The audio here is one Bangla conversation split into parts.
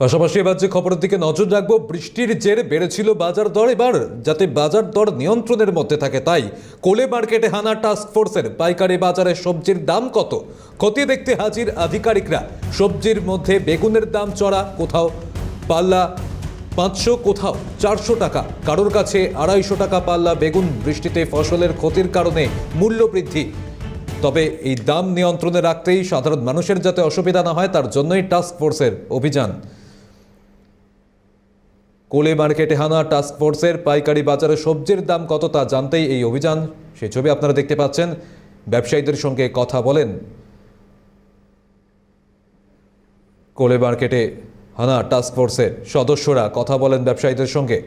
পাশাপাশি এবার যে খবরের দিকে নজর রাখব, বৃষ্টির জেরে বেড়েছিল বাজার দর এবার, যাতে বাজার দর নিয়ন্ত্রণের মধ্যে থাকে। তাই কোলে মার্কেটে হানা ফোর্সের পাইকারি বাজারে সবজির দাম কত? খতিয়ে দেখতে হাজির আধিকারিকরা। সবজির মধ্যে বেগুনের দাম চড়া কোথাও? পাল্লা পাঁচশো কোথাও? চারশো টাকা। কারোর কাছে আড়াইশো টাকা পাল্লা বেগুন বৃষ্টিতে ফসলের ক্ষতির কারণে মূল্য বৃদ্ধি। তবে এই দাম নিয়ন্ত্রণে রাখতেই সাধারণ মানুষের যাতে অসুবিধা না হয়, তার জন্যই টাস্ক ফোর্সের অভিযান। কোলে মার্কেটে হানা টাস্ক ফোর্সের পাইকারি বাজারে সবজির দাম কত তা জানতেই এই অভিযান। সেই ছবি আপনারা দেখতে পাচ্ছেন। ব্যবসায়ীদের সঙ্গে কথা বলেন। কোলে মার্কেটে হানা টাস্ক ফোর্সের সদস্যরা কথা বলেন ব্যবসায়ীদের সঙ্গে।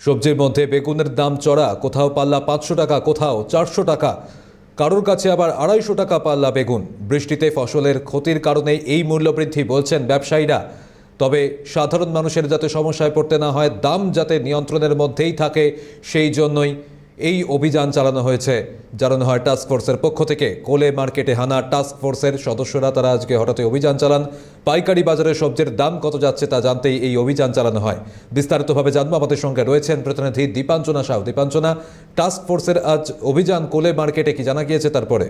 সবজির মধ্যে বেগুনের দাম চড়া, কোথাও পাল্লা পাঁচশো টাকা, কোথাও চারশো টাকা। কারোর কাছে আবার আড়াইশো টাকা পাল্লা বেগুন। বৃষ্টিতে ফসলের ক্ষতির কারণে এই মূল্যবৃদ্ধি বলছেন ব্যবসায়ীরা। তবে সাধারণ মানুষের যাতে সমস্যায় পড়তে না হয়, দাম যাতে নিয়ন্ত্রণের মধ্যেই থাকে, সেই জন্যই এই অভিযান চালানো হয়েছে। জানানো হয় টাস্ক ফোর্সের পক্ষ থেকে কোলে মার্কেটে হানা টাস্ক ফোর্সের সদস্যরা, তারা আজকে হঠাৎ অভিযান চালান। পাইকারি বাজারে সবজির দাম কত যাচ্ছে তা জানতেই এই অভিযান চালানো হয়। বিস্তারিতভাবে জানব, আমাদের সঙ্গে রয়েছেন প্রতিনিধি দীপাঞ্চনা সাউ। দীপাঞ্চনা টাস্ক ফোর্সের আজ অভিযান কোলে মার্কেটে কি জানা গিয়েছে তারপরে?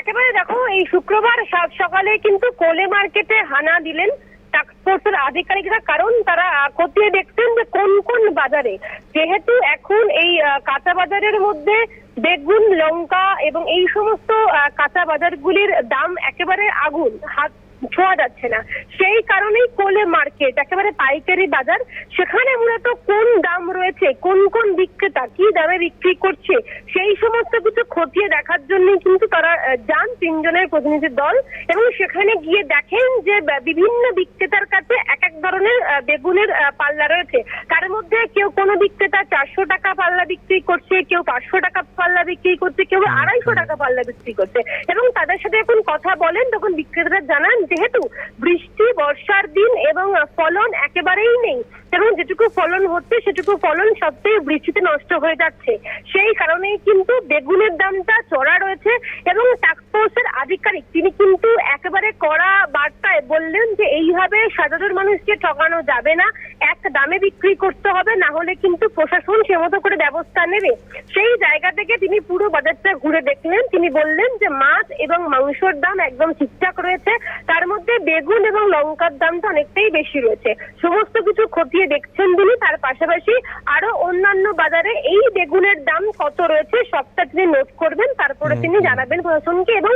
একেবারে দেখো, এই শুক্রবার সকালে কিন্তু কোলে মার্কেটে হানা দিলেন টাস্কফোর্সের আধিকারিকরা কারণ তারা খতিয়ে দেখছেন যে কোন কোন বাজারে। যেহেতু এখন এই কাঁচা বাজারের মধ্যে বেগুন, লঙ্কা এবং এই সমস্ত কাঁচা বাজারগুলির দাম একেবারে আগুন। হাত ছোঁয়া যাচ্ছে না। সেই কারণেই কোলে মার্কেট, একেবারে পাইকারি বাজার। সেখানে মূলত কোন দাম রয়েছে, কোন কোন বিক্রেতা কি দামে বিক্রি করছে, সেই সমস্ত কিছু খতিয়ে দেখার জন্য কিন্তু তারা যান তিনজনের প্রতিনিধি দল। এবং সেখানে গিয়ে দেখেন যে বিভিন্ন বিক্রেতার কাছে এক এক ধরনের বেগুনের পাল্লা রয়েছে। তার মধ্যে কেউ কোনো বিক্রেতা চারশো টাকা পাল্লা বিক্রি করছে কেউ পাঁচশো টাকা পাল্লা বিক্রি করছে কেউ আড়াইশো টাকা পাল্লা বিক্রি করছে। এবং তাদের সাথে যখন কথা বলেন তখন বিক্রেতারা জানান যেহেতু বৃষ্টি বর্ষার দিন এবং ফলন একেবারেই নেই এবং যেটুকু ফলন হচ্ছে সেটুকু ফলন সবচেয়ে বৃষ্টিতে নষ্ট হয়ে যাচ্ছে। সেই কারণেই কিন্তু বেগুনের দামটা চড়া রয়েছে এবং টাস্কফোর্সের আধিকারিক তিনি কিন্তু একেবারে কড়া বার্তায় বললেন যে এইভাবে সাধারণ মানুষকে ঠকানো যাবে না, এক দামে বিক্রি করতে হবে, না হলে কিন্তু প্রশাসন সে মতো করে ব্যবস্থা নেবে। সেই জায়গা থেকে তিনি পুরো বাজারটা ঘুরে দেখলেন। তিনি বললেন যে মাছ এবং মাংসর দাম একদম ঠিকঠাক রয়েছে। তার মধ্যে বেগুন এবং লঙ্কার দামটা অনেকটাই বেশি রয়েছে। সমস্ত কিছু খতিয়ে দেখছেন তিনি। তার পাশাপাশি আরও অন্যান্য বাজারে এই বেগুনের দাম কত রয়েছে সবটা তিনি নোট করবেন। তারপরে তিনি জানাবেন প্রশাসনকে এবং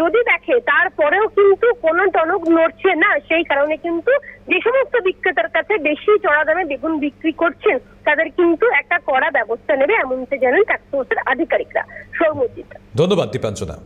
যদি দেখে তারপরেও কিন্তু কোনো টনক নড়ছে না সেই কারণে কিন্তু যে সমস্ত বিক্রেতার কাছে বেশি চড়া দামে বেগুন বিক্রি করছেন তাদের কিন্তু একটা কড়া ব্যবস্থা নেবে এমনটা জানেন ট্যাক্সফোর্সের আধিকারিকরা। সৌমজিৎ ধন্যবাদ দীপাঞ্চনা